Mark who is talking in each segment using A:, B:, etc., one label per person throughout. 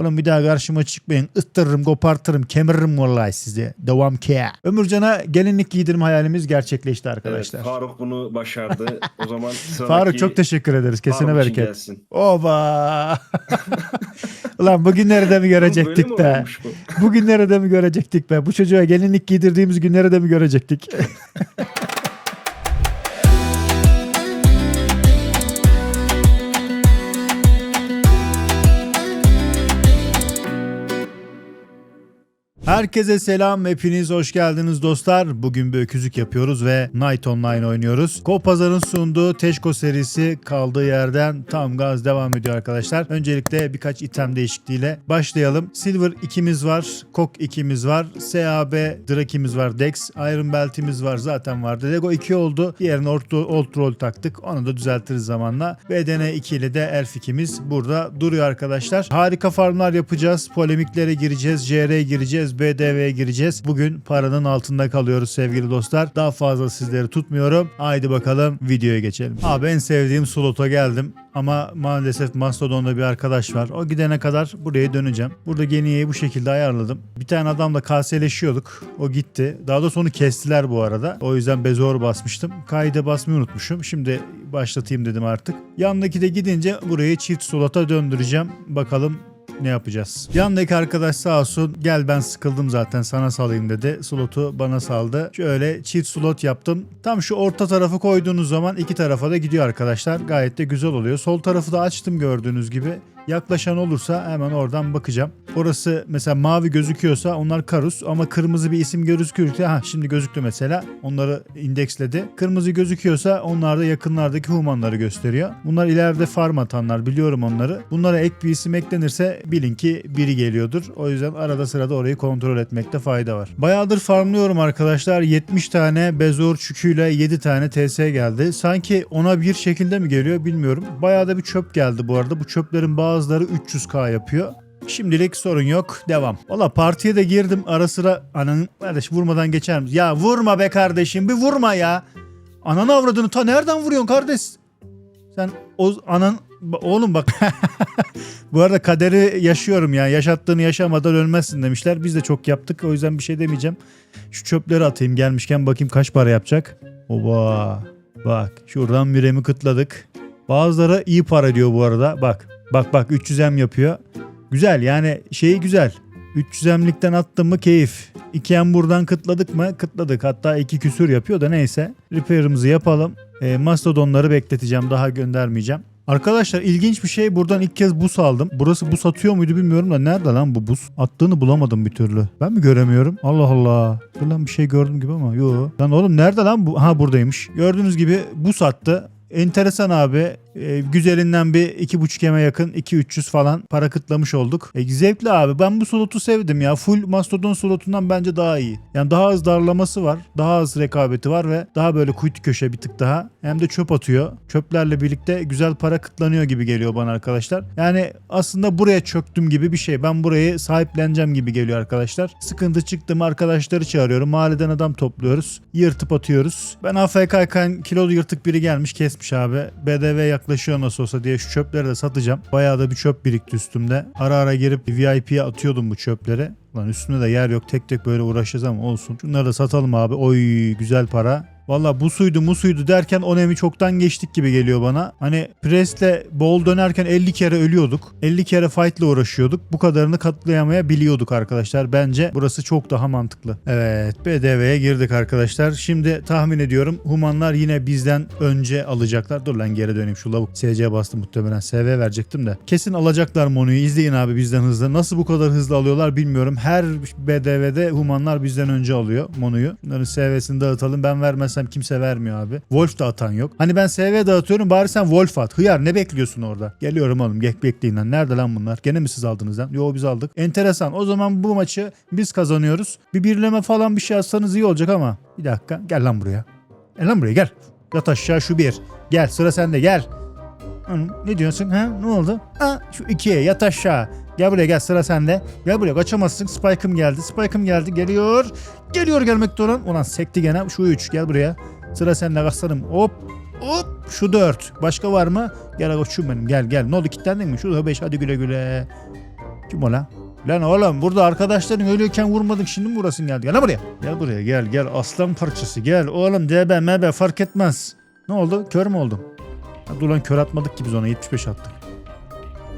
A: Oğlum bir daha karşıma çıkmayın. Istırırım, kopartırım, kemiririm vallahi sizi. Devam ki. Ömürcan'a gelinlik giydirme hayalimiz gerçekleşti arkadaşlar.
B: Evet, Faruk bunu başardı. O zaman sıradaki
A: Faruk çok teşekkür ederiz. Kesine bereket.
B: gelsin.
A: Oba. Ulan bugünleri de mi görecektik
B: olmuş bu?
A: Bugünleri de mi görecektik be? Bu çocuğa gelinlik giydirdiğimiz günleri de mi görecektik? Herkese selam, hepiniz hoş geldiniz dostlar. Bugün bir öküzlük yapıyoruz ve Night Online oynuyoruz. Kopazar'ın sunduğu Teşko serisi kaldığı yerden tam gaz devam ediyor arkadaşlar. Öncelikle birkaç item değişikliğiyle başlayalım. Silver 2'miz var, Kok 2'miz var, SAB Drake'imiz var, Dex, Iron Belt'imiz var zaten vardı. Lego 2 oldu, diğerine Old, Old Roll taktık. Onu da düzeltiriz zamanla. BDN 2 ile de Elf 2'miz burada duruyor arkadaşlar. Harika farmlar yapacağız, polemiklere gireceğiz, JR'ye gireceğiz, BDV'ye gireceğiz. Bugün paranın altında kalıyoruz sevgili dostlar. Daha fazla sizleri tutmuyorum. Haydi bakalım videoya geçelim. Abi en sevdiğim slota geldim. Ama maalesef Mastodon'da bir arkadaş var. O gidene kadar buraya döneceğim. Burada Geniye'yi bu şekilde ayarladım. Bir tane adamla kaseleşiyorduk. O gitti. Daha da sonu kestiler bu arada. O yüzden bezor basmıştım. Kayda basmayı unutmuşum. Şimdi başlatayım dedim artık. Yandaki de gidince burayı çift slota döndüreceğim. Bakalım ne yapacağız? Yandaki arkadaş sağ olsun gel ben sıkıldım zaten sana salayım dedi. Slotu bana saldı. Şöyle çift slot yaptım. Tam şu orta tarafı koyduğunuz zaman iki tarafa da gidiyor arkadaşlar. Gayet de güzel oluyor. Sol tarafı da açtım gördüğünüz gibi. Yaklaşan olursa hemen oradan bakacağım. Orası mesela mavi gözüküyorsa onlar Karus ama kırmızı bir isim gözükürse ha şimdi gözüktü mesela. Onları indeksledi. Kırmızı gözüküyorsa onlar da yakınlardaki humanları gösteriyor. Bunlar ileride farm atanlar biliyorum onları. Bunlara ek bir isim eklenirse bilin ki biri geliyordur. O yüzden arada sırada orayı kontrol etmekte fayda var. Bayağıdır farmlıyorum arkadaşlar. 70 tane bezor çüküyle 7 tane TS geldi. Sanki ona bir şekilde mi geliyor bilmiyorum. Bayağı da bir çöp geldi bu arada. Bu çöplerin bazıları 300k yapıyor. Şimdilik sorun yok. Devam. Valla partiye de girdim ara sıra. Ananın kardeş vurmadan geçer misin? Ya vurma be kardeşim bir vurma ya. Ananı avradını ta nereden vuruyorsun kardeş? Sen o anan oğlum bak. Bu arada kaderi yaşıyorum ya. Yaşattığını yaşamadan ölmezsin demişler. Biz de çok yaptık. O yüzden bir şey demeyeceğim. Şu çöpleri atayım gelmişken bakayım kaç para yapacak. Oba. Bak şuradan müremi kıtladık. Bazıları iyi para diyor bu arada. Bak bak bak 300M yapıyor. Güzel yani şeyi güzel. 300M'likten attım mı keyif. 2M buradan kıtladık mı? Kıtladık. Hatta 2 küsür yapıyor da neyse. Repair'ımızı yapalım. E, mastodonları bekleteceğim. Daha göndermeyeceğim. Arkadaşlar ilginç bir şey buradan ilk kez bus aldım. Burası bus atıyor muydu bilmiyorum da nerede lan bu bus? Attığını bulamadım bir türlü. Ben mi göremiyorum? Allah Allah. Dur lan bir şey gördüm gibi ama yo. Lan oğlum nerede lan bu? Ha buradaymış. Gördüğünüz gibi bus attı. Enteresan abi. E, güzelinden bir iki buçuk yeme yakın 2-300 falan para kıtlamış olduk. E, zevkli abi. Ben bu slotu sevdim ya. Full Mastodon slotundan bence daha iyi. Yani daha az darlaması var. Daha az rekabeti var ve daha böyle kuytu köşe bir tık daha. Hem de çöp atıyor. Çöplerle birlikte güzel para kıtlanıyor gibi geliyor bana arkadaşlar. Yani aslında buraya çöktüm gibi bir şey. Ben burayı sahipleneceğim gibi geliyor arkadaşlar. Sıkıntı çıktı mı arkadaşları çağırıyorum. Mahalleden adam topluyoruz. Yırtıp atıyoruz. Ben AFK'yken kilolu yırtık biri gelmiş kesmiş abi. BDV yaklaşıyor nasıl olsa diye şu çöpleri de satacağım. Bayağı da bir çöp birikti üstümde. Ara ara girip VIP'ye atıyordum bu çöpleri. Lan üstünde de yer yok tek tek böyle uğraşacağız ama olsun. Şunları da satalım abi. Oy güzel para. Valla bu suydu mu suydu derken onemi çoktan geçtik gibi geliyor bana. Hani presle bol dönerken 50 kere ölüyorduk. 50 kere fight'la uğraşıyorduk. Bu kadarını katlayamayabiliyorduk arkadaşlar. Bence burası çok daha mantıklı. Evet BDV'ye girdik arkadaşlar. Şimdi tahmin ediyorum humanlar yine bizden önce alacaklar. Dur lan geri döneyim şu lavuk. SC bastı muhtemelen. SV verecektim de. Kesin alacaklar Monu'yu. İzleyin abi bizden hızlı. Nasıl bu kadar hızlı alıyorlar bilmiyorum. Her BDV'de humanlar bizden önce alıyor Monu'yu. Bunların SV'sini dağıtalım. Ben vermezsem kimse vermiyor abi. Wolf da atan yok. Hani ben SV dağıtıyorum bari sen Wolf at. Hıyar ne bekliyorsun orada? Geliyorum oğlum. Gel bekleyin lan. Nerede lan bunlar? Gene mi siz aldınız lan? Yo biz aldık. Enteresan. O zaman bu maçı biz kazanıyoruz. Bir birleme falan bir şey atsanız iyi olacak ama. Bir dakika. Gel lan buraya. Gel lan buraya gel. Yat aşağı şu bir. Gel sıra sende gel. Ne diyorsun ha? Ne oldu? Ha, şu ikiye yat aşağı. Gel buraya gel sıra sende. Gel buraya kaçamazsın. Spike'ım geldi. Spike'ım geldi. Geliyor. Geliyor gelmekte olan. Ulan sekti gene. Şu üç. Gel buraya. Sıra sende aslanım. Hop. Hop. Şu dört. Başka var mı? Gel koçum benim. Gel gel. Ne oldu kilitlendin mi? Şu beş. Hadi güle güle. Kim o lan? Lan oğlum burada arkadaşların ölüyorken vurmadık şimdi mi vurasın geldi? Gel buraya. Gel buraya gel gel aslan parçası gel. Oğlum DB MB fark etmez. Ne oldu? Kör mü oldum? Dur kör atmadık ki biz ona 75 attık.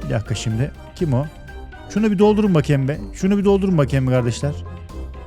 A: Bir dakika şimdi. Kim o? Şunu bir doldurun bakayım be. Şunu bir doldurun bakayım be kardeşler.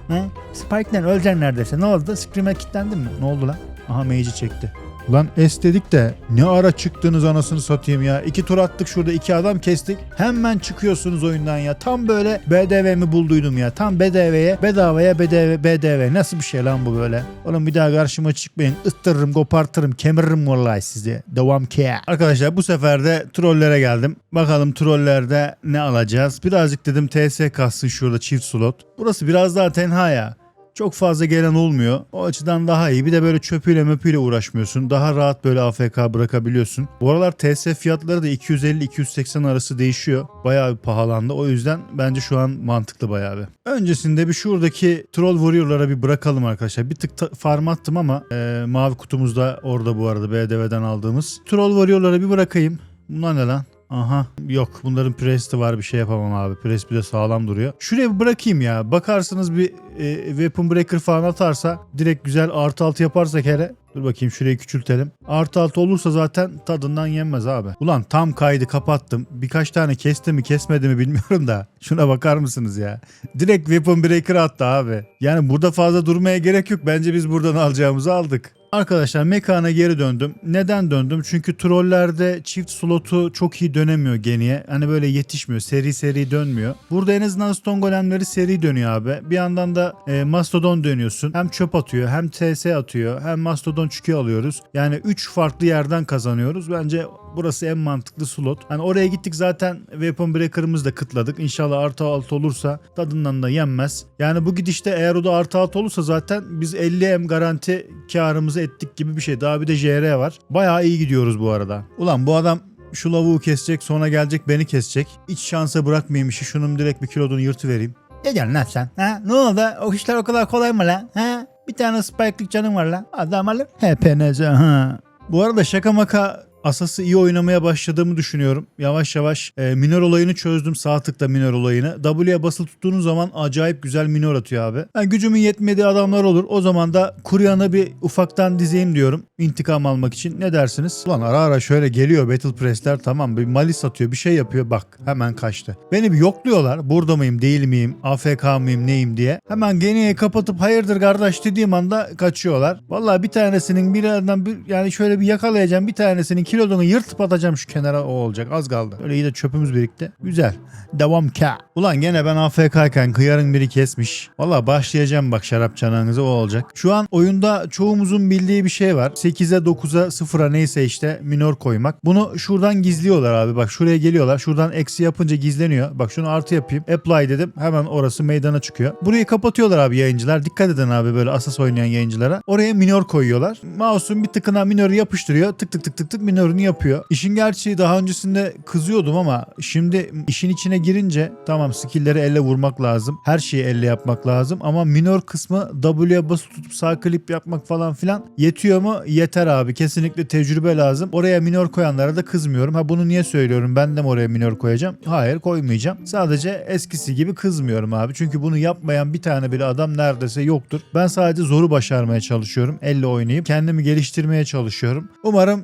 A: He? Spike'den öleceksin neredeyse. Ne oldu? Scream'e kilitlendin mi? Ne oldu lan? Aha mage'i çekti. Ulan es dedik de ne ara çıktınız anasını satayım ya. İki tur attık şurada iki adam kestik. Hemen çıkıyorsunuz oyundan ya. Tam böyle BDV mi bulduydum ya. Tam BDV'ye bedavaya BDV, BDV. Nasıl bir şey lan bu böyle? Oğlum bir daha karşıma çıkmayın. Istırırım, kopartırım, kemiririm vallahi sizi. Devam ki. Arkadaşlar bu sefer de trollere geldim. Bakalım trollerde ne alacağız? Birazcık dedim TS kalsın şurada çift slot. Burası biraz daha tenha ya. Çok fazla gelen olmuyor. O açıdan daha iyi. Bir de böyle çöpüyle möpüyle uğraşmıyorsun. Daha rahat böyle AFK bırakabiliyorsun. Bu aralar TS fiyatları da 250-280 arası değişiyor. Bayağı bir pahalandı. O yüzden bence şu an mantıklı bayağı bir. Öncesinde bir şuradaki Troll Warrior'lara bir bırakalım arkadaşlar. Bir tık farm attım ama e, mavi kutumuz da orada bu arada BDV'den aldığımız. Troll Warrior'lara bir bırakayım. Bunlar ne lan? Aha yok bunların presti var bir şey yapamam abi. Pres bir de sağlam duruyor. Şuraya bırakayım ya. Bakarsınız bir e, weapon breaker falan atarsa direkt güzel artı altı yaparsak hele. Dur bakayım şurayı küçültelim. Artı altı olursa zaten tadından yenmez abi. Ulan tam kaydı kapattım. Birkaç tane kesti mi kesmedi mi bilmiyorum da. Şuna bakar mısınız ya? Direkt weapon breaker attı abi. Yani burada fazla durmaya gerek yok. Bence biz buradan alacağımızı aldık. Arkadaşlar mekana geri döndüm. Neden döndüm? Çünkü trollerde çift slotu çok iyi dönemiyor geniye. Hani böyle yetişmiyor. Seri seri dönmüyor. Burada en azından stone golemleri seri dönüyor abi. Bir yandan da e, mastodon dönüyorsun. Hem çöp atıyor hem TS atıyor hem mastodon çükü alıyoruz. Yani 3 farklı yerden kazanıyoruz. Bence burası en mantıklı slot. Hani oraya gittik zaten Weapon Breaker'ımızı da kıtladık. İnşallah artı altı olursa tadından da yenmez. Yani bu gidişte eğer o da artı altı olursa zaten biz 50M garanti karımızı ettik gibi bir şey. Daha bir de JR var. Bayağı iyi gidiyoruz bu arada. Ulan bu adam şu lavuğu kesecek sonra gelecek beni kesecek. Hiç şansa bırakmayayım işi. Şunun direkt bir kilodunu yırtıvereyim. Ne diyorsun lan sen? Ha? Ne oldu? O işler o kadar kolay mı lan? Ha? Bir tane spike'lık canım var lan. Adam alır. Hepinize ha. Bu arada şaka maka Asas'ı iyi oynamaya başladığımı düşünüyorum. Yavaş yavaş e, minör olayını çözdüm. Sağ tıkla minör olayını. W'ye basılı tuttuğunuz zaman acayip güzel minör atıyor abi. Yani gücümün yetmediği adamlar olur. O zaman da Kuryan'ı bir ufaktan dizeyim diyorum. İntikam almak için. Ne dersiniz? Ulan ara ara şöyle geliyor Battle Press'ler tamam bir malis atıyor bir şey yapıyor. Bak hemen kaçtı. Beni bir yokluyorlar. Burada mıyım değil miyim? AFK mıyım neyim diye. Hemen geniye kapatıp hayırdır kardeş dediğim anda kaçıyorlar. Vallahi bir tanesinin bir yerden bir, yani şöyle bir yakalayacağım bir tanesinin kilodunu yırtıp atacağım şu kenara o olacak. Az kaldı. Öyle iyi de çöpümüz birikti. Güzel. Devam ka. Ulan gene ben AFK'yken kıyarın biri kesmiş. Valla başlayacağım bak şarap çanağınıza o olacak. Şu an oyunda çoğumuzun bildiği bir şey var. 8'e 9'a 0'a neyse işte minor koymak. Bunu şuradan gizliyorlar abi. Bak şuraya geliyorlar. Şuradan eksi yapınca gizleniyor. Bak şunu artı yapayım. Apply dedim. Hemen orası meydana çıkıyor. Burayı kapatıyorlar abi yayıncılar. Dikkat edin abi böyle asas oynayan yayıncılara. Oraya minor koyuyorlar. Mouse'un bir tıkına minörü yapıştırıyor. Tık tık tık tık tık minörünü yapıyor. İşin gerçeği daha öncesinde kızıyordum ama şimdi işin içine girince tamam skill'leri elle vurmak lazım. Her şeyi elle yapmak lazım ama minor kısmı W'ye basılı tutup sağ klip yapmak falan filan yetiyor mu? Yeter abi. Kesinlikle tecrübe lazım. Oraya minor koyanlara da kızmıyorum. Ha bunu niye söylüyorum? Ben de mi oraya minor koyacağım? Hayır koymayacağım. Sadece eskisi gibi kızmıyorum abi. Çünkü bunu yapmayan bir tane bile adam neredeyse yoktur. Ben sadece zoru başarmaya çalışıyorum. Elle oynayıp kendimi geliştirmeye çalışıyorum. Umarım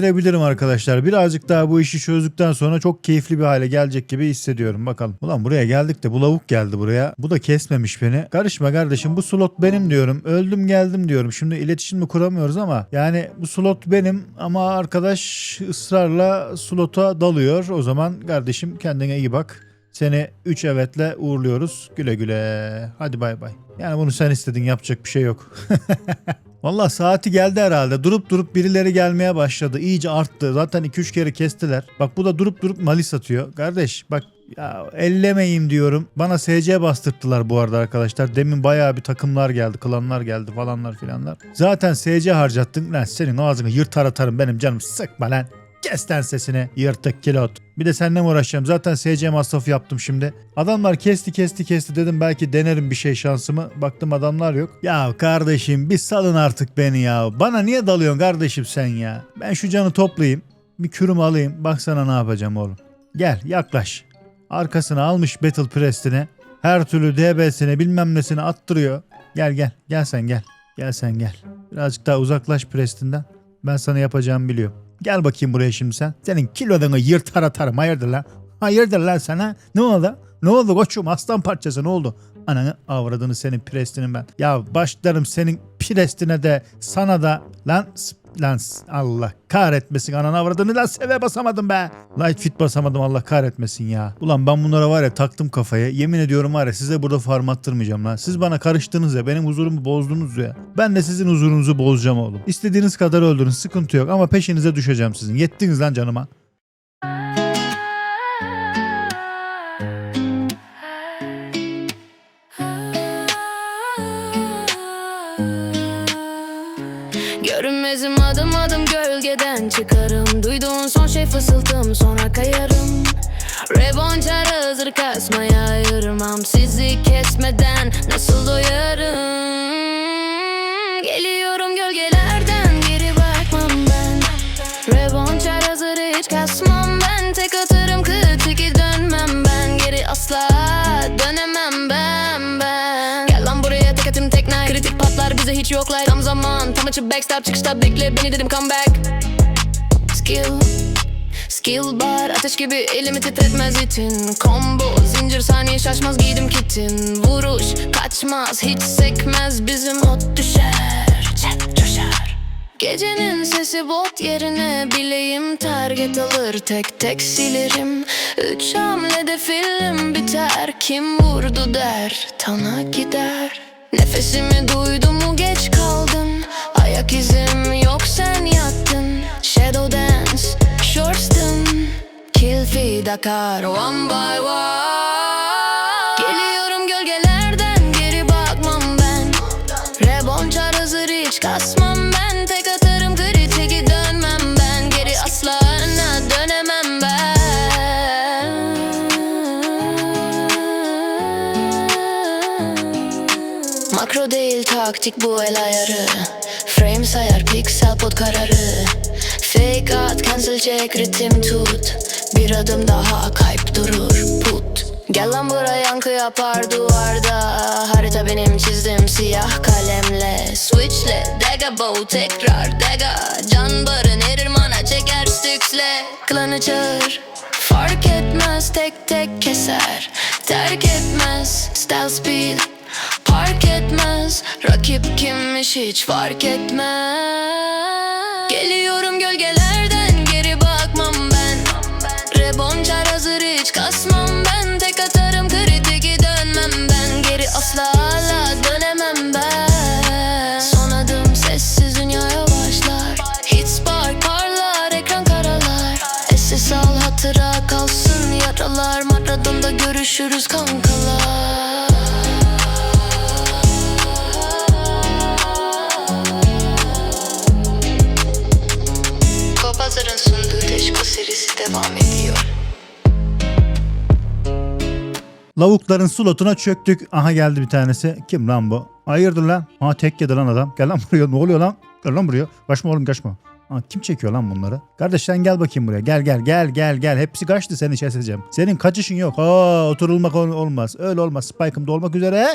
A: eğlendirebilirim arkadaşlar. Birazcık daha bu işi çözdükten sonra çok keyifli bir hale gelecek gibi hissediyorum. Bakalım. Ulan buraya geldik de bu lavuk geldi buraya. Bu da kesmemiş beni. Karışma kardeşim bu slot benim diyorum. Öldüm geldim diyorum. Şimdi iletişim mi kuramıyoruz ama yani bu slot benim ama arkadaş ısrarla slota dalıyor. O zaman kardeşim kendine iyi bak. Seni 3 evetle uğurluyoruz. Güle güle. Hadi bay bay. Yani bunu sen istedin yapacak bir şey yok. Valla saati geldi herhalde. Durup durup birileri gelmeye başladı. İyice arttı. Zaten 2-3 kere kestiler. Bak bu da durup durup malis atıyor. Kardeş bak ya ellemeyeyim diyorum. Bana SC bastırttılar bu arada arkadaşlar. Demin bayağı bir takımlar geldi, klanlar geldi falanlar filanlar. Zaten SC harcattın. Lan senin ağzını yırtar atarım benim canım sıkma lan. Kes lan sesini yırtık kilot. Bir de seninle mi uğraşacağım? Zaten SC masrafı yaptım şimdi. Adamlar kesti kesti kesti dedim belki denerim bir şey şansımı. Baktım adamlar yok. Ya kardeşim bir salın artık beni ya. Bana niye dalıyorsun kardeşim sen ya? Ben şu canı toplayayım. Bir kürüm alayım. Baksana ne yapacağım oğlum. Gel yaklaş. Arkasına almış Battle Prest'ini. Her türlü DB'sini bilmem nesini attırıyor. Gel gel. Gel sen gel. Gel sen gel. Birazcık daha uzaklaş Preston'dan. Ben sana yapacağımı biliyorum. Gel bakayım buraya şimdi sen. Senin kilodunu yırtar atarım. Hayırdır lan? Hayırdır lan sana? Ne oldu? Ne oldu koçum? Aslan parçası ne oldu? Ananı avradını senin Preston'in ben. Ya başlarım senin Preston'e de sana da lan lan Allah kahretmesin ananı avradını lan seve basamadım be. Light fit basamadım Allah kahretmesin ya. Ulan ben bunlara var ya taktım kafaya. Yemin ediyorum var ya size burada farm attırmayacağım lan. Siz bana karıştınız ya benim huzurumu bozdunuz ya. Ben de sizin huzurunuzu bozacağım oğlum. İstediğiniz kadar öldürün sıkıntı yok ama peşinize düşeceğim sizin. Yettiniz lan canıma.
C: Fısıltım sonra kayarım. Revanşar hazır kasmaya ayırmam. Sizi kesmeden nasıl doyarım? Geliyorum gölgelerden geri bakmam ben. Revanşar hazır hiç kasmam ben. Tek atarım kıtiki dönmem ben. Geri asla dönemem ben ben. Gel lan buraya tek atım tek night. Kritik patlar bize hiç yoklar. Tam zaman tam açıp backstab. Çıkışta bekle beni dedim come back. Skill Skill bar ateş gibi elimi titretmez itin. Combo zincir saniye şaşmaz giydim kitin. Vuruş kaçmaz hiç sekmez bizim ot düşer Cep coşar Gecenin sesi bot yerine bileğim target alır. Tek tek silerim. Üç hamlede film biter. Kim vurdu der tana gider. Nefesimi duydum mu geç kaldın. Ayak izim Kill feed akar one by one. Geliyorum gölgelerden geri bakmam ben. Rebonçar hazır hiç kasmam ben. Tek atarım kritiki dönmem ben. Geri asla öne dönemem ben. Makro değil taktik bu el ayarı. Frame sayar piksel pot kararı. Fake at cancel check ritim tut Bir adım daha kayıp durur. Put. Gel lan buraya yankı yapar duvarda. Harita benim çizdim siyah kalemle. Switchle dega bow tekrar dega Can barın erir mana çeker stüksle Klanı çağır. Fark etmez tek tek keser. Terk etmez style speed. Park etmez Rakip kimmiş hiç fark etmez hatıra kalsın yaralar Maradon'da görüşürüz kankalar Kopazar'ın sunduğu Teşko serisi devam ediyor.
A: Lavukların slotuna çöktük. Aha geldi bir tanesi. Kim lan bu? Hayırdır lan? Ha tek yedi lan adam. Gel lan buraya. Ne oluyor lan? Gel lan buraya. Kaçma oğlum kaçma. Ha, kim çekiyor lan bunları? Kardeş sen gel bakayım buraya. Gel gel gel gel gel. Hepsi kaçtı seni keseceğim. Senin kaçışın yok. Aa oturulmak ol- olmaz. Öyle olmaz. Spike'ım da olmak üzere.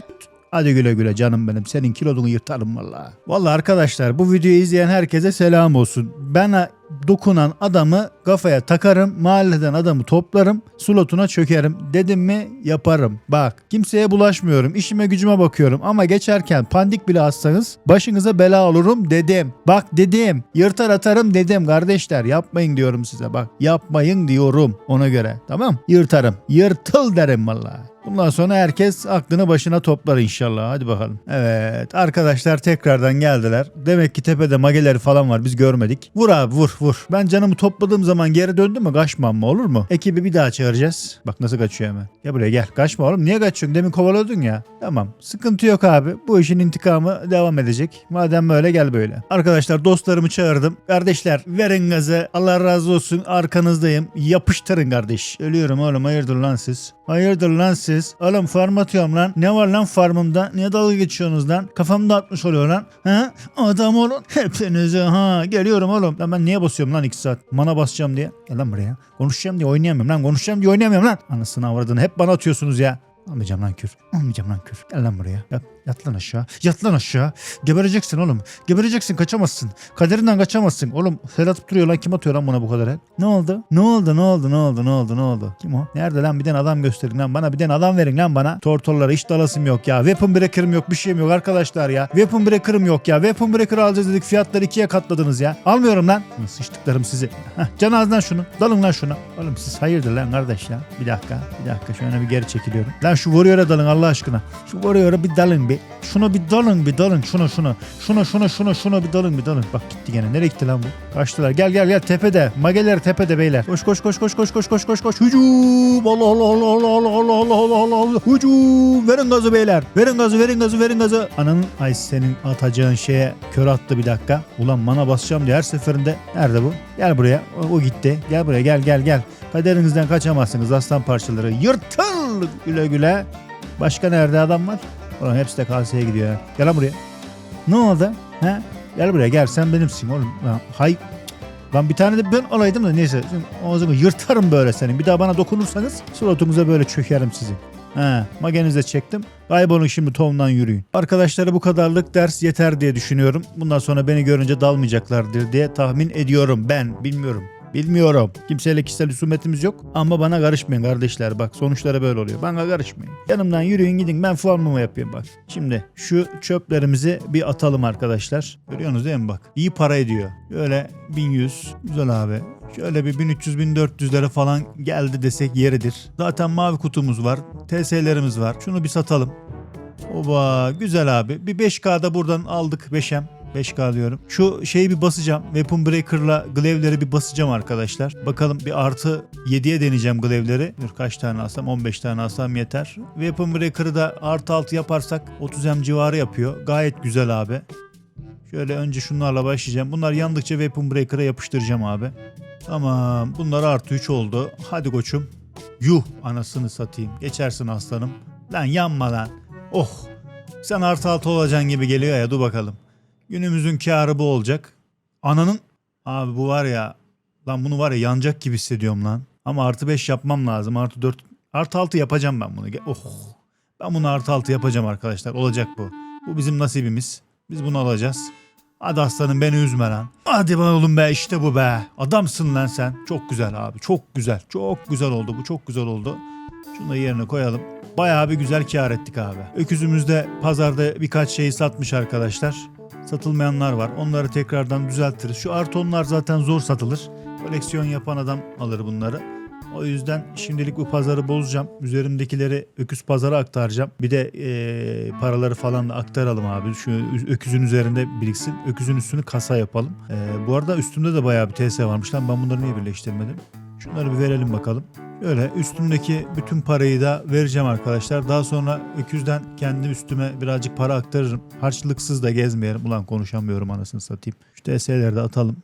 A: Hadi güle güle canım benim. Senin kilodunu yırtarım valla. Valla arkadaşlar bu videoyu izleyen herkese selam olsun. Bana dokunan adamı kafaya takarım. Mahalleden adamı toplarım. Slotuna çökerim. Dedim mi yaparım. Bak kimseye bulaşmıyorum. işime gücüme bakıyorum. Ama geçerken pandik bile atsanız başınıza bela olurum dedim. Bak dedim. Yırtar atarım dedim kardeşler. Yapmayın diyorum size bak. Yapmayın diyorum ona göre. Tamam. Yırtarım. Yırtıl derim valla. Bundan sonra herkes aklını başına toplar inşallah. Hadi bakalım. Evet arkadaşlar tekrardan geldiler. Demek ki tepede mageleri falan var biz görmedik. Vur abi vur vur. Ben canımı topladığım zaman geri döndüm mü kaçmam mı olur mu? Ekibi bir daha çağıracağız. Bak nasıl kaçıyor hemen. Gel buraya gel. Kaçma oğlum. Niye kaçıyorsun? Demin kovaladın ya. Tamam. Sıkıntı yok abi. Bu işin intikamı devam edecek. Madem böyle gel böyle. Arkadaşlar dostlarımı çağırdım. Kardeşler verin gazı. Allah razı olsun. Arkanızdayım. Yapıştırın kardeş. Ölüyorum oğlum. Hayırdır lan siz? Hayırdır lan siz? Oğlum farm atıyorum lan. Ne var lan farmımda? Niye dalga geçiyorsunuz lan? Kafamda atmış oluyor lan. Ha? Adam olun. Hepinize ha. Geliyorum oğlum. Lan ben niye basıyorum lan 2 saat. Mana basacağım diye. Gel lan buraya. Konuşacağım diye oynayamıyorum lan. Konuşacağım diye oynayamıyorum lan. Anasını avradını hep bana atıyorsunuz ya. Almayacağım lan kür. Almayacağım lan kür. Gel lan buraya. Yat, yat lan aşağı. Yat lan aşağı. Gebereceksin oğlum. Gebereceksin kaçamazsın. Kaderinden kaçamazsın. Oğlum fel atıp duruyor lan. Kim atıyor lan buna bu kadar el? Ne oldu? Ne oldu? Ne oldu? Ne oldu? Ne oldu? Ne oldu? Kim o? Nerede lan? Bir tane adam gösterin lan. Bana bir tane adam verin lan bana. Tortorlara hiç dalasım yok ya. Weapon breaker'ım yok. Bir şeyim yok arkadaşlar ya. Weapon breaker'ım yok ya. Weapon breaker alacağız dedik. Fiyatları ikiye katladınız ya. Almıyorum lan. Sıçtıklarım sizi. Heh, can ağzından şunu. Dalın lan şunu. Oğlum siz hayırdır lan kardeş ya. Bir dakika. Bir dakika. Şöyle bir geri çekiliyorum. Lan şu Warrior'a dalın Allah aşkına. Şu Warrior'a bir dalın bir. Şuna bir dalın bir dalın. Şuna şuna. Şuna şuna şuna şuna bir dalın bir dalın. Bak gitti gene. Nereye gitti lan bu? Kaçtılar. Gel gel gel tepede. Mageler tepede beyler. Koş koş koş koş koş koş koş koş koş. Hücum. Allah Allah Allah Allah Allah Allah Allah Allah Allah Allah. Hücum. Verin gazı beyler. Verin gazı verin gazı verin gazı. Ananın ay senin atacağın şeye kör attı bir dakika. Ulan mana basacağım diye her seferinde. Nerede bu? Gel buraya. O, o gitti. Gel buraya gel gel gel. Kaderinizden kaçamazsınız aslan parçaları. Yırtıl güle güle. Başka nerede adam var? Ulan hepsi de kaseye gidiyor ya. Gel buraya. Ne oldu? He? Gel buraya gel sen benimsin oğlum. Hay. Lan bir tane de ben alaydım da neyse. Ağzını yırtarım böyle senin. Bir daha bana dokunursanız suratınıza böyle çökerim sizin. He, magenize çektim. Kaybolun şimdi tondan yürüyün. Arkadaşlara bu kadarlık ders yeter diye düşünüyorum. Bundan sonra beni görünce dalmayacaklardır diye tahmin ediyorum ben. Bilmiyorum. Bilmiyorum. Kimseyle kişisel husumetimiz yok. Ama bana karışmayın kardeşler. Bak sonuçlara böyle oluyor. Bana karışmayın. Yanımdan yürüyün gidin. Ben formamı yapıyorum bak. Şimdi şu çöplerimizi bir atalım arkadaşlar. Görüyorsunuz değil mi bak. İyi para ediyor. Böyle 1100. Güzel abi. Şöyle bir 1300-1400'lere falan geldi desek yeridir. Zaten mavi kutumuz var. TS'lerimiz var. Şunu bir satalım. Oba güzel abi. Bir 5K'da buradan aldık 5M. 5K diyorum. Şu şeyi bir basacağım. Weapon Breaker'la glaive'leri bir basacağım arkadaşlar. Bakalım bir artı 7'ye deneyeceğim glaive'leri. Dur kaç tane alsam? 15 tane alsam yeter. Weapon Breaker'ı da artı 6 yaparsak 30M civarı yapıyor. Gayet güzel abi. Şöyle önce şunlarla başlayacağım. Bunlar yandıkça Weapon Breaker'a yapıştıracağım abi. Tamam. Bunlar artı 3 oldu. Hadi koçum. Yuh anasını satayım. Geçersin aslanım. Lan yanma lan. Oh. Sen artı altı olacaksın gibi geliyor ya dur bakalım. Günümüzün karı bu olacak. Ananın abi bu var ya lan bunu var ya yanacak gibi hissediyorum lan. Ama artı 5 yapmam lazım. Artı 4 artı 6 yapacağım ben bunu. Oh. Ben bunu artı 6 yapacağım arkadaşlar. Olacak bu. Bu bizim nasibimiz. Biz bunu alacağız. Hadi aslanım beni üzme lan. Hadi be oğlum be işte bu be. Adamsın lan sen. Çok güzel abi. Çok güzel. Çok güzel oldu bu. Çok güzel oldu. Şunu da yerine koyalım. Bayağı bir güzel kar ettik abi. Öküzümüz de pazarda birkaç şeyi satmış arkadaşlar. Satılmayanlar var. Onları tekrardan düzeltiriz. Şu artonlar zaten zor satılır. Koleksiyon yapan adam alır bunları. O yüzden şimdilik bu pazarı bozacağım. Üzerimdekileri öküz pazara aktaracağım. Bir de eee, paraları falan da aktaralım abi. Şu öküzün üzerinde biriksin. Öküzün üstünü kasa yapalım. Eee, bu arada üstümde de bayağı bir TS varmış lan. Ben bunları niye birleştirmedim? Şunları bir verelim bakalım. Öyle üstümdeki bütün parayı da vereceğim arkadaşlar. Daha sonra öküzden kendi üstüme birazcık para aktarırım. Harçlıksız da gezmeyelim. Ulan konuşamıyorum anasını satayım. Şu TS'leri de atalım.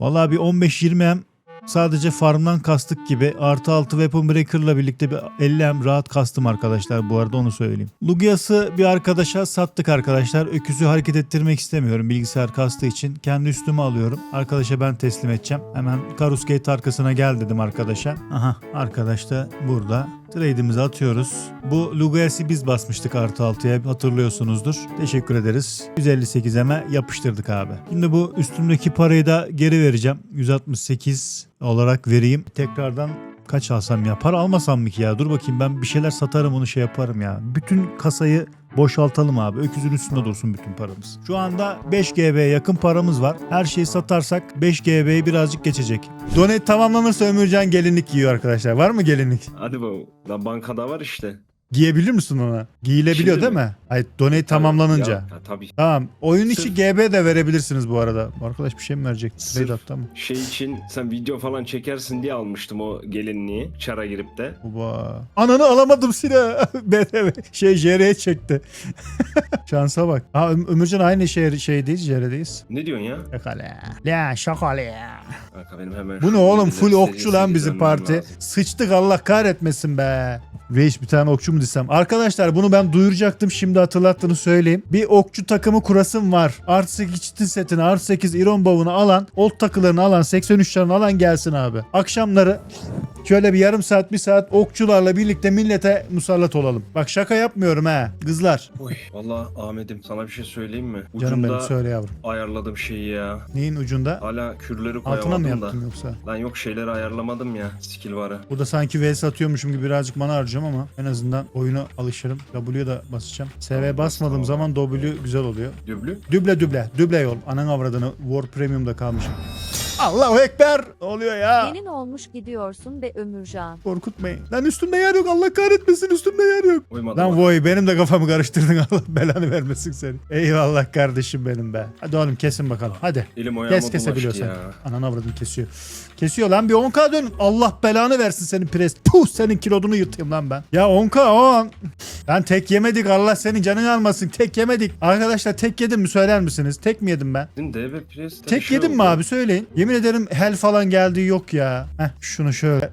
A: Vallahi bir 15-20 M sadece farmdan kastık gibi. Artı 6 Weapon Breaker'la birlikte bir 50 M rahat kastım arkadaşlar bu arada onu söyleyeyim. Lugias'ı bir arkadaşa sattık arkadaşlar. Öküzü hareket ettirmek istemiyorum bilgisayar kastığı için. Kendi üstüme alıyorum. Arkadaşa ben teslim edeceğim. Hemen Karus Gate arkasına gel dedim arkadaşa. Aha arkadaş da burada. Trade'imizi atıyoruz. Bu Lugias'ı biz basmıştık artı 6'ya hatırlıyorsunuzdur. Teşekkür ederiz. 158 eme yapıştırdık abi. Şimdi bu üstümdeki parayı da geri vereceğim. 168 olarak vereyim. Tekrardan kaç alsam ya? Para almasam mı ki ya? Dur bakayım ben bir şeyler satarım onu şey yaparım ya. Bütün kasayı boşaltalım abi. Öküzün üstünde dursun bütün paramız. Şu anda 5 GB yakın paramız var. Her şeyi satarsak 5 GB'yi birazcık geçecek. Donate tamamlanırsa Ömürcan gelinlik giyiyor arkadaşlar. Var mı gelinlik?
B: Hadi bu. Lan bankada var işte.
A: Giyebilir misin ona? Giyilebiliyor
B: Şimdi
A: değil mi?
B: mi?
A: Hayır donate tamamlanınca.
B: Ya, ya, tabii.
A: Tamam. Oyun içi
B: Sırf-
A: GB de verebilirsiniz bu arada. Arkadaş bir şey mi verecek?
B: Sırf-
A: mı?
B: Şey için sen video falan çekersin diye almıştım o gelinliği. Çara girip de.
A: Baba. Ananı alamadım silah. BTV. Şey JR'ye çekti. Şansa bak. Ha Ö- Ömürcan aynı şehir şeydeyiz. JR'deyiz.
B: Ne diyorsun ya?
A: Şakale. La şakale.
B: Kanka benim hemen
A: Bu ne
B: şu
A: oğlum? Full okçu
B: serisi
A: lan bizim
B: izlemem
A: parti.
B: lazım.
A: Sıçtık Allah kahretmesin be. Reis bir tane okçu mu desem. Arkadaşlar bunu ben duyuracaktım şimdi hatırlattığını söyleyeyim. Bir okçu takımı kurasım var. Artı 8 çitin setini artı 8 iron bavunu alan old takılarını alan 83'lerini alan gelsin abi. Akşamları Şöyle bir yarım saat bir saat okçularla birlikte millete musallat olalım. Bak şaka yapmıyorum ha kızlar.
B: Oy. Valla Ahmet'im sana bir şey söyleyeyim mi?
A: Canım benim
B: Ucunda
A: söyle yavrum.
B: ayarladım şeyi ya.
A: Neyin ucunda?
B: Hala kürleri
A: Altına mı
B: koyamadım da.
A: yaptın yoksa?
B: Lan yok şeyleri ayarlamadım ya. Skill varı.
A: Burada sanki VS atıyormuşum gibi birazcık mana harcayacağım ama en azından oyuna alışırım. W'ye da basacağım. SV basmadığım zaman W güzel oluyor.
B: Düblü.
A: Düble düble. Düble yol. Anan avradını War Premium'da kalmışım. Allahu Ekber. Ne oluyor ya?
D: Gelin olmuş gidiyorsun be Ömürcan.
A: Korkutmayın. Lan üstümde yer yok. Allah kahretmesin üstümde yer yok.
B: Uymadı
A: Lan voy benim de kafamı karıştırdın. Allah belanı vermesin seni. Eyvallah kardeşim benim be. Hadi oğlum kesin bakalım. Hadi.
B: Elim ayağıma
A: Kes kesebiliyorsan.
B: ya.
A: Anan avradını kesiyor. Kesiyor lan bir 10k dön. Allah belanı versin senin pres. Puh senin kilodunu yırtayım lan ben. Ya 10k 10. Lan tek yemedik Allah senin canını almasın. Tek yemedik. Arkadaşlar tek yedim mi söyler misiniz? Tek mi yedim ben?
B: Senin DB bir
A: Tek
B: şey
A: yedim mi
B: oldu.
A: abi söyleyin. Yemin ederim hel falan geldiği yok ya. Heh şunu şöyle.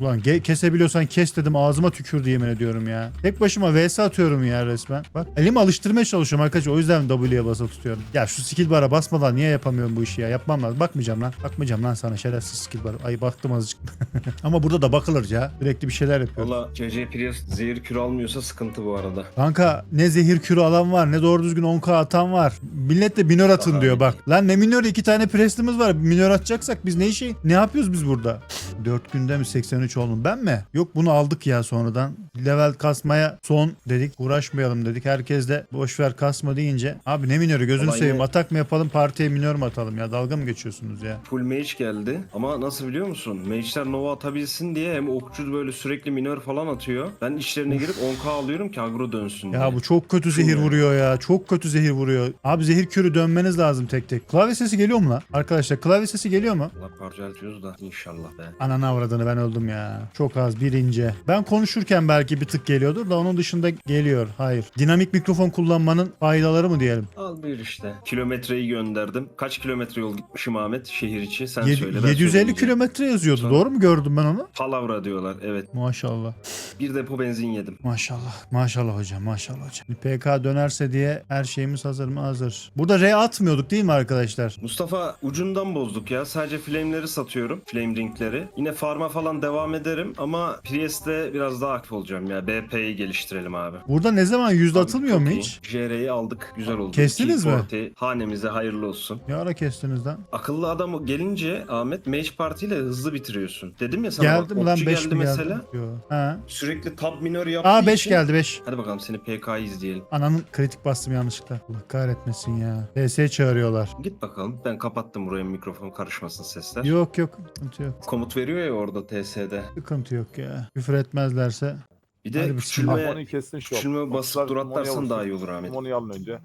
A: Ulan kesebiliyorsan kes dedim ağzıma tükürdü yemin ediyorum ya. Tek başıma vs atıyorum ya resmen. Bak elimi alıştırmaya çalışıyorum arkadaşlar o yüzden W'ye basılı tutuyorum. Ya şu skill bara basmadan niye yapamıyorum bu işi ya? Yapmam lazım. Bakmayacağım lan. Bakmayacağım lan sana şerefsiz skill. Ay baktım azıcık. Ama burada da bakılır ya. Sürekli bir şeyler yapıyorum.
B: Valla CC Priest zehir kür almıyorsa sıkıntı bu arada.
A: Kanka ne zehir kürü alan var ne doğru düzgün 10k atan var. Millet de minör atın
B: Daha
A: diyor bak. Lan ne minör iki tane prestimiz var. Minör atacaksak biz ne işi ne yapıyoruz biz burada? 4 günde mi 83 oldum ben mi? Yok bunu aldık ya sonradan. Level kasmaya son dedik. Uğraşmayalım dedik. Herkes de boşver kasma deyince. Abi ne minörü gözünü
B: Olay
A: seveyim.
B: ne?
A: Atak mı yapalım partiye minör mü atalım ya? Dalga mı geçiyorsunuz ya?
B: Full mage geldi ama nasıl biliyor musun? Mage'ler Nova atabilsin diye hem okçu böyle sürekli minör falan atıyor. Ben işlerine girip 10k alıyorum ki agro dönsün diye.
A: Ya bu çok kötü zehir vuruyor ya. Çok kötü zehir vuruyor. Abi zehir kürü dönmeniz lazım tek tek. Klavye sesi geliyor mu lan? Arkadaşlar klavye sesi geliyor mu?
B: Allah parçaltıyoruz da inşallah be.
A: Ananı avradını ben öldüm ya. Çok az birinci. Ben konuşurken belki bir tık geliyordur da onun dışında geliyor. Hayır. Dinamik mikrofon kullanmanın faydaları mı diyelim?
B: Al bir işte. Kilometreyi gönderdim. Kaç kilometre yol gitmişim Ahmet şehir içi? Sen söyle. ben
A: 750
B: söyleyeceğim.
A: kilometre yazıyordu.
B: Sonra-
A: Doğru mu gördüm ben onu?
B: Palavra diyorlar evet.
A: Maşallah.
B: Bir depo benzin yedim.
A: Maşallah. Maşallah hocam. Maşallah hocam. Bir PK dönerse diye her şeyimiz hazır mı? Hazır. Burada R atmıyorduk değil mi arkadaşlar?
B: Mustafa ucundan bozduk ya. Sadece flame'leri satıyorum. Flame ringleri. Yine farma falan devam ederim ama Priest'te biraz daha aktif olacağım ya. BP'yi geliştirelim abi.
A: Burada ne zaman yüzde atılmıyor mu hiç?
B: JR'yi aldık. Güzel oldu.
A: Kestiniz mi?
B: T40 Hanemize hayırlı olsun.
A: Ne ara kestiniz lan?
B: Akıllı adam gelince Ahmet Mage Party ile hızlı bitiriyorsun. Dedim ya sana
A: Geldim
B: bak,
A: lan
B: okçu
A: 5
B: geldi
A: mi
B: mesela.
A: geldi? Yo. Ha.
B: Sürekli tab minör yaptığı
A: Aa 5
B: için-
A: geldi 5.
B: Hadi bakalım seni PK'yı izleyelim.
A: Ananın kritik bastım yanlışlıkla. Allah kahretmesin ya. PS çağırıyorlar.
B: Git bakalım. Ben kapattım buraya mikrofon karışmasın sesler.
A: Yok yok. Sıkıntı yok.
B: Komut veriyor ya orada TS'de.
A: Sıkıntı yok ya. Küfür etmezlerse.
B: Bir
A: Hadi
B: de
A: bismillah.
B: küçülme,
E: Mono'yu kestin şu.
B: küçülme basıp dur atlarsan daha iyi olur Ahmet.
E: Mono'yu alın önce.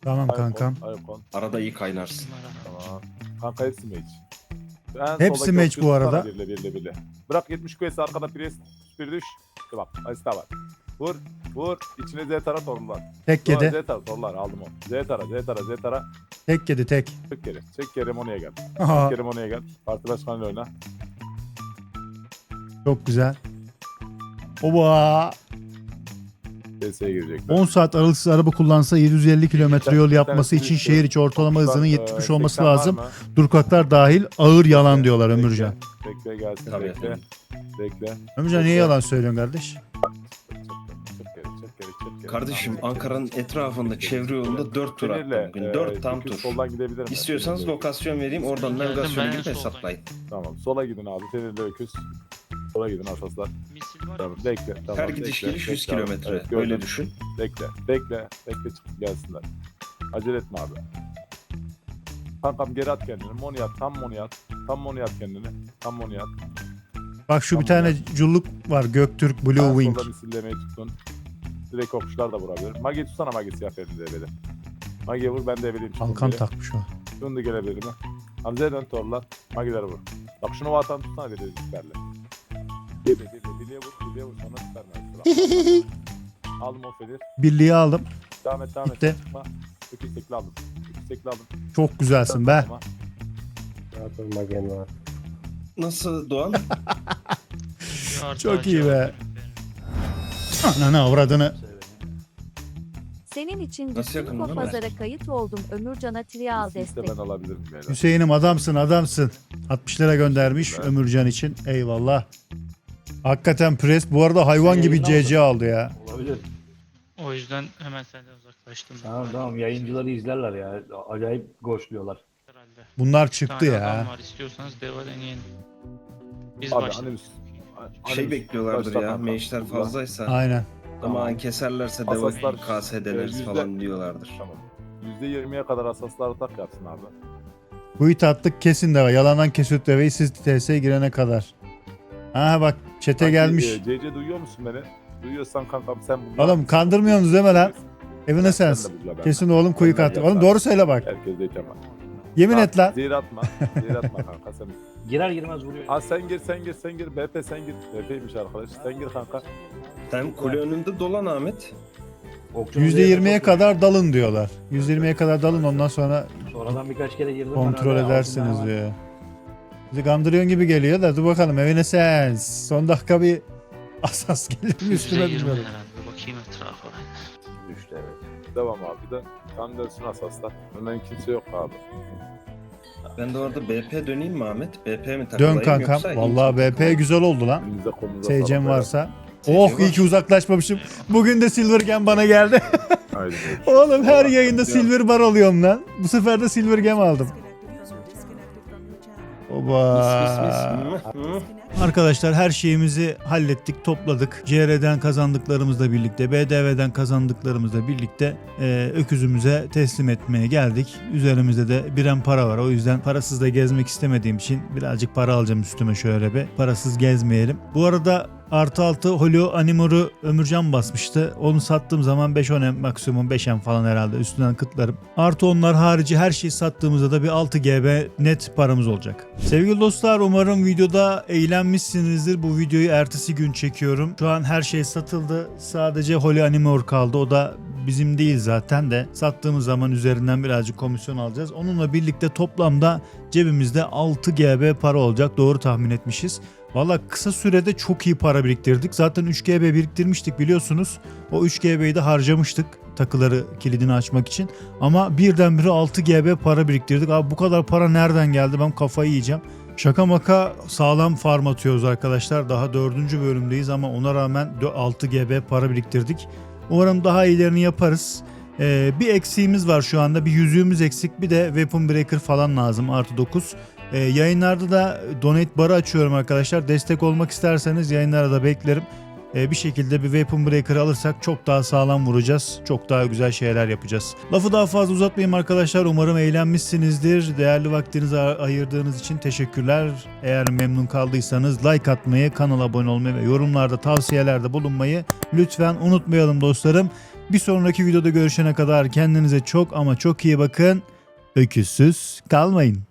A: Tamam kankam.
E: Ayakon.
B: Arada iyi kaynarsın.
E: Tamam. Kanka hepsi mage. En
A: Hepsi
E: soldaki
A: bu arada.
E: Birle birle birle. Bırak 70 QS arkada pres. Bir düş. Tamam. Ayısta var. Vur. Vur. İçine Z tara torunlar.
A: Tek
E: Sonra
A: yedi.
E: Z tara torunlar aldım onu. Z tara Z tara Z tara.
A: Tek yedi tek.
E: Çek geri. Çek geri Mono'ya gel.
A: Aha,
E: Geri Mono'ya gel. Parti başkanıyla oyna.
A: çok güzel. Oba.
E: PS'ye girecekler.
A: 10 saat aralıksız araba kullansa 750 kilometre yol yapması için şehir içi ortalama hızının
E: Ee,
A: 70 olması
E: 80 var
A: lazım. Durkaklar dahil ağır yalan diyorlar Ömürcan.
E: Bekle gelsin
B: Tabii
E: bekle.
B: efendim.
E: Bekle.
A: Ömürcan niye yalan söylüyorsun kardeş?
B: Kardeşim Ankara'nın etrafında çevre yolunda 4 tur attım bugün.
E: e,
B: 4 tam
E: çünkü
B: tur.
E: Soldan gidebilirim. ben.
B: İstiyorsanız lokasyon vereyim oradan
F: Geldim,
B: navigasyonu
F: ben
B: girip
F: soldayım.
B: hesaplayın.
E: Tamam sola gidin abi. Sinirle öküz. Sola gidin asaslar.
F: Misil var
E: Tamam bekle. Tamam,
B: Her gidiş
E: bekle,
B: geliş 100
E: bekle
B: kilometre.
E: Evet, gördüm.
B: Öyle düşün.
E: Bekle. Bekle. Bekle çıkıp gelsinler. Acele etme abi. Kankam geri at kendini. Moni at. Tam moni at. Tam moni at kendini. Tam moni at.
A: Bak şu bir
E: Tamam
A: tane culluk var Göktürk Blue
E: Sağ
A: Wing.
E: solda misillemeye tuttun. Direkt okçular da vurabilir. Magi tutsana Magi siyah verin de. Magi'ye vur ben de
A: Kalkan
E: geri.
A: takmış o.
E: Döndü gelebilir mi? Hamza'ya dön torla. Magi'lere vur. Bak şunu vatan tutsana bir de birliğe vur. Birliğe vur sonra süper Aldım o fedir.
A: Birliği aldım.
E: Devam et devam et.
A: Gitti.
E: Çıkma. Öküz tekli aldım. Öküz tekli aldım.
A: Çok güzelsin be.
E: Tamam.
B: Nasıl Doğan?
A: Çok iyi be. Ananı avradını.
D: Senin için
B: Nasıl yakın lan?
D: pazara kayıt oldum. Ömürcan'a trial
E: İşte
D: destek.
E: ben alabilirim beyler.
A: Hüseyin'im adamsın adamsın. 60 lira göndermiş
E: Evet.
A: Ömürcan için. Eyvallah. Hakikaten pres bu arada hayvan gibi
F: yayında
A: CC aldı ya.
F: Olabilir.
G: O yüzden hemen senden uzaklaştım.
F: Tamam tamam yayıncıları izlerler ya. Acayip goşluyorlar.
G: Herhalde.
A: Bunlar
G: Bir
A: çıktı ya.
G: adam var istiyorsanız deva deneyin. Biz
E: Abi
G: başladık.
E: hani biz...
B: Şey bekliyorlardır ya. Meşler fazlaysa.
A: Aynen.
B: Ama keserlerse deva
E: Asaslar-
B: KS
E: Ee,
B: deneriz
E: yüzde-
B: falan diyorlardır.
E: Tamam. %20'ye kadar asasları tak yapsın abi.
A: Bu it attık kesin deva. Yalandan kesüt deveyi siz TS'ye girene kadar. Ha bak çete
E: Sanki,
A: gelmiş.
E: e, CC duyuyor musun beni? Duyuyorsan kankam sen bunlar.
A: Oğlum kandırmıyorsunuz değil mi lan? Evine
E: Sen
A: sens. Kesin oğlum kuyu
E: Ondan
A: kattı. Oğlum doğru söyle bak.
E: Herkes de kemal.
A: Yemin
E: Bak,
A: et lan.
E: Zehir atma. Zehir atma kanka sen.
F: Girer girmez vuruyor.
E: Ha sen gir sen gir sen gir. BP sen gir. BP'ymiş arkadaş. Sen gir kanka.
B: Sen kule önünde dolan Ahmet.
F: Okçunun
A: %20'ye
F: zehri
A: kadar dalın diyorlar. %20'ye kadar dalın ondan sonra
F: Sonradan birkaç kere girdim.
A: kontrol edersiniz diyor. Bizi kandırıyorsun gibi geliyor da dur bakalım evine sens. Son dakika bir asas gelir mi üstüme bilmiyorum.
G: herhalde. Bakayım etrafa.
F: Düştü evet.
E: Devam abi de. Kan dönsün asaslar. Hemen kimse yok abi.
B: Ben de orada BP döneyim mi Ahmet? BP mi takılayım
A: Dön kankam.
B: yoksa
A: Vallahi BP güzel oldu lan.
E: Elinize kolunuza sağlık
A: varsa. Oh iyi ki uzaklaşmamışım. Bugün de Silvergen bana geldi.
E: Haydi.
A: Oğlum her yayında Silver Bar alıyorum lan. Bu sefer de Silver Gem aldım.
B: Mis, mis,
A: Oba.
B: mis.
A: Arkadaşlar her şeyimizi hallettik, topladık. CR'den kazandıklarımızla birlikte, BDV'den kazandıklarımızla birlikte e, öküzümüze teslim etmeye geldik. Üzerimizde de biren para var. O yüzden parasız da gezmek istemediğim için birazcık para alacağım üstüme şöyle bir. Parasız gezmeyelim. Bu arada artı altı Holo Animor'u Ömürcan basmıştı. Onu sattığım zaman 5-10 maksimum 5M falan herhalde üstünden kıtlarım. Artı onlar harici her şeyi sattığımızda da bir 6 GB net paramız olacak. Sevgili dostlar umarım videoda eğlenmişsinizdir. Bu videoyu ertesi gün çekiyorum. Şu an her şey satıldı. Sadece Holy Animor kaldı. O da bizim değil zaten de sattığımız zaman üzerinden birazcık komisyon alacağız. Onunla birlikte toplamda cebimizde 6 GB para olacak. Doğru tahmin etmişiz. Valla kısa sürede çok iyi para biriktirdik. Zaten 3 GB biriktirmiştik biliyorsunuz. O 3 GB'yi de harcamıştık takıları kilidini açmak için. Ama birdenbire 6 GB para biriktirdik. Abi bu kadar para nereden geldi ben kafayı yiyeceğim. Şaka maka sağlam farm atıyoruz arkadaşlar. Daha dördüncü bölümdeyiz ama ona rağmen dö- 6 GB para biriktirdik. Umarım daha iyilerini yaparız. Ee, bir eksiğimiz var şu anda. Bir yüzüğümüz eksik. Bir de Weapon Breaker falan lazım. Artı 9. Ee, yayınlarda da donate barı açıyorum arkadaşlar. Destek olmak isterseniz yayınlara da beklerim. Ee, bir şekilde bir Weapon Breaker alırsak çok daha sağlam vuracağız. Çok daha güzel şeyler yapacağız. Lafı daha fazla uzatmayayım arkadaşlar. Umarım eğlenmişsinizdir. Değerli vaktinizi ayırdığınız için teşekkürler. Eğer memnun kaldıysanız like atmayı, kanala abone olmayı ve yorumlarda tavsiyelerde bulunmayı lütfen unutmayalım dostlarım. Bir sonraki videoda görüşene kadar kendinize çok ama çok iyi bakın. Öküzsüz kalmayın.